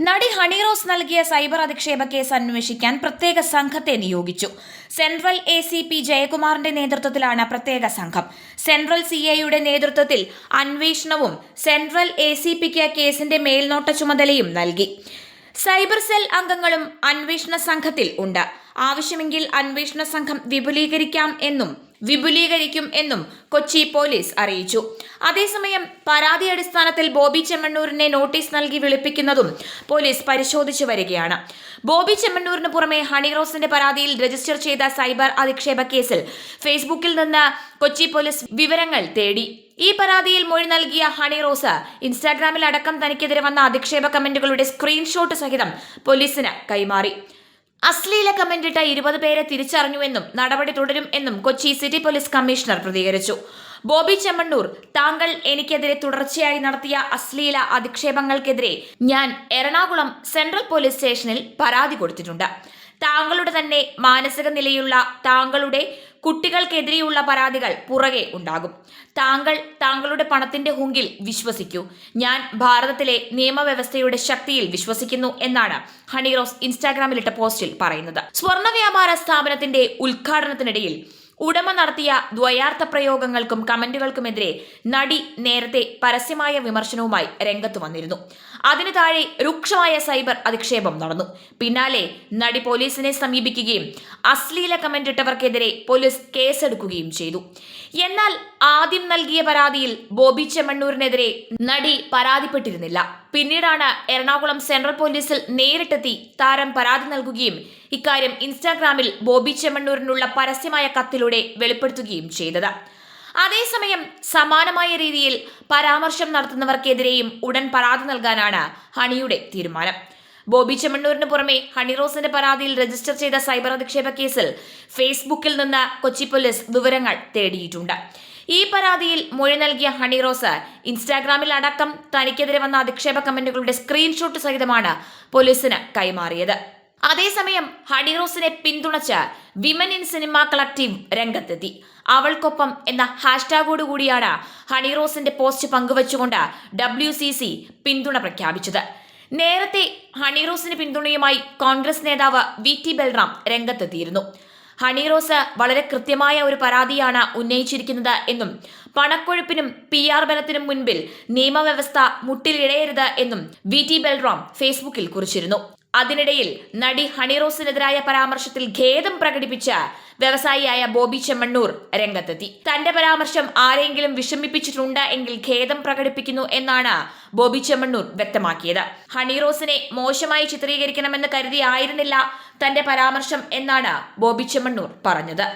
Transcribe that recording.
നടി ഹണി റോസ് നൽകിയ സൈബർ അധിക്ഷേപ കേസ് അന്വേഷിക്കാൻ പ്രത്യേക സംഘത്തെ നിയോഗിച്ചു. സെൻട്രൽ എ സി പി ജയകുമാറിന്റെ നേതൃത്വത്തിലാണ് പ്രത്യേക സംഘം. സെൻട്രൽ സി ഐയുടെ നേതൃത്വത്തിൽ അന്വേഷണവും സെൻട്രൽ എ സി പിക്ക് കേസിന്റെ മേൽനോട്ട ചുമതലയും നൽകി. സൈബർ സെൽ അംഗങ്ങളും അന്വേഷണ സംഘത്തിൽ ഉണ്ട്. ആവശ്യമെങ്കിൽ അന്വേഷണ സംഘം വിപുലീകരിക്കാം എന്നും വിപുലീകരിക്കും എന്നും കൊച്ചി പോലീസ് അറിയിച്ചു. അതേസമയം പരാതി അടിസ്ഥാനത്തിൽ ബോബി ചെമ്മണ്ണൂരിനെ നോട്ടീസ് നൽകി വിളിപ്പിക്കുന്നതും പോലീസ് പരിശോധിച്ചു വരികയാണ്. ബോബി ചെമ്മണ്ണൂരിന് പുറമെ ഹണിറോസിന്റെ പരാതിയിൽ രജിസ്റ്റർ ചെയ്ത സൈബർ അധിക്ഷേപ കേസിൽ ഫേസ്ബുക്കിൽ നിന്ന് കൊച്ചി പോലീസ് വിവരങ്ങൾ തേടി. ഈ പരാതിയിൽ മൊഴി നൽകിയ ഹണി റോസ് ഇൻസ്റ്റാഗ്രാമിൽ അടക്കം തനിക്കെതിരെ വന്ന അധിക്ഷേപ കമന്റുകളുടെ സ്ക്രീൻഷോട്ട് സഹിതം പോലീസിന് കൈമാറി. അശ്ലീല കമന്റിട്ട ഇരുപത് പേരെ തിരിച്ചറിഞ്ഞുവെന്നും നടപടി തുടരും എന്നും കൊച്ചി സിറ്റി പോലീസ് കമ്മീഷണർ പ്രതികരിച്ചു. ബോബി ചെമ്മണ്ണൂർ താങ്കൾ എനിക്കെതിരെ തുടർച്ചയായി നടത്തിയ അശ്ലീല അധിക്ഷേപങ്ങൾക്കെതിരെ ഞാൻ എറണാകുളം സെൻട്രൽ പോലീസ് സ്റ്റേഷനിൽ പരാതി കൊടുത്തിട്ടുണ്ട്. താങ്കളുടെ തന്നെ മാനസിക നിലയുള്ള താങ്കളുടെ കുട്ടികൾക്കെതിരെയുള്ള പരാതികൾ പുറകെ ഉണ്ടാകും. താങ്കൾ താങ്കളുടെ പണത്തിന്റെ ഹുങ്കിൽ വിശ്വസിക്കൂ. ഞാൻ ഭാരതത്തിലെ നിയമവ്യവസ്ഥയുടെ ശക്തിയിൽ വിശ്വസിക്കുന്നു എന്നാണ് ഹണിറോസ് ഇൻസ്റ്റാഗ്രാമിലിട്ട പോസ്റ്റിൽ പറയുന്നത്. സ്വർണ വ്യാപാര സ്ഥാപനത്തിന്റെ ഉദ്ഘാടനത്തിനിടയിൽ ഉടമ നടത്തിയ ദ്വയാർത്ഥ പ്രയോഗങ്ങൾക്കും കമന്റുകൾക്കുമെതിരെ നടി നേരത്തെ പരസ്യമായ വിമർശനവുമായി രംഗത്ത് വന്നിരുന്നു. അതിനു താഴെ രൂക്ഷമായ സൈബർ അധിക്ഷേപം നടന്നു. പിന്നാലെ നടി പോലീസിനെ സമീപിക്കുകയും അശ്ലീല കമന്റ് ഇട്ടവർക്കെതിരെ പോലീസ് കേസെടുക്കുകയും ചെയ്തു. എന്നാൽ ആദ്യം നൽകിയ പരാതിയിൽ ബോബി ചെമ്മണ്ണൂരിനെതിരെ നടി പരാതിപ്പെട്ടിരുന്നില്ല. പിന്നീടാണ് എറണാകുളം സെൻട്രൽ പോലീസിൽ നേരിട്ടെത്തി താരം പരാതി നൽകുകയും ഇക്കാര്യം ഇൻസ്റ്റാഗ്രാമിൽ ബോബി ചെമ്മണ്ണൂരിനുള്ള പരസ്യമായ കത്തിലൂടെ വെളിപ്പെടുത്തുകയും ചെയ്തത്. അതേസമയം സമാനമായ രീതിയിൽ പരാമർശം നടത്തുന്നവർക്കെതിരെയും ഉടൻ പരാതി നൽകാനാണ് ഹണിയുടെ തീരുമാനം. ബോബി ചെമ്മണ്ണൂരിന് പുറമെ ഹണിറോസിന്റെ പരാതിയിൽ രജിസ്റ്റർ ചെയ്ത സൈബർ അധിക്ഷേപ കേസിൽ ഫേസ്ബുക്കിൽ നിന്ന് കൊച്ചി പോലീസ് വിവരങ്ങൾ തേടിയിട്ടുണ്ട്. ഈ പരാതിയിൽ മൊഴി നൽകിയ ഹണി റോസ് ഇൻസ്റ്റാഗ്രാമിൽ അടക്കം തനിക്കെതിരെ വന്ന അധിക്ഷേപ കമന്റുകളുടെ സ്ക്രീൻഷോട്ട് സഹിതമാണ് പോലീസിന് കൈമാറിയത്. അതേസമയം ഹണിറോസിനെ പിന്തുണച്ച് വിമൻ ഇൻ സിനിമ കളക്റ്റീവ് രംഗത്തെത്തി. അവൾക്കൊപ്പം എന്ന ഹാഷ്ടാഗോടുകൂടിയാണ് ഹണിറോസിന്റെ പോസ്റ്റ് പങ്കുവച്ചുകൊണ്ട് ഡബ്ല്യു സി സി പിന്തുണ പ്രഖ്യാപിച്ചത്. നേരത്തെ ഹണിറോസിന് പിന്തുണയുമായി കോൺഗ്രസ് നേതാവ് വി ടി ബൽറാം രംഗത്തെത്തിയിരുന്നു. ഹണിറോസ് വളരെ കൃത്യമായ ഒരു പരാതിയാണ് ഉന്നയിച്ചിരിക്കുന്നത് എന്നും പണക്കൊഴുപ്പിനും പി ആർ ബലത്തിനും മുൻപിൽ നിയമവ്യവസ്ഥ മുട്ടിലിഴയരുത് എന്നും വി ടി ബൽറാം ഫേസ്ബുക്കിൽ കുറിച്ചിരുന്നു. അതിനിടയിൽ നടി ഹണിറോസിനെതിരായ പരാമർശത്തിൽ ഖേദം പ്രകടിപ്പിച്ച വ്യവസായിയായ ബോബി ചെമ്മണ്ണൂർ രംഗത്തെത്തി. തന്റെ പരാമർശം ആരെങ്കിലും വിഷമിപ്പിച്ചിട്ടുണ്ട് എങ്കിൽ ഖേദം പ്രകടിപ്പിക്കുന്നു എന്നാണ് ബോബി ചെമ്മണ്ണൂർ വ്യക്തമാക്കിയത്. ഹണിറോസിനെ മോശമായി ചിത്രീകരിക്കണമെന്ന് കരുതിയായിരുന്നില്ല തന്റെ പരാമർശം എന്നാണ് ബോബി ചെമ്മണ്ണൂർ പറഞ്ഞത്.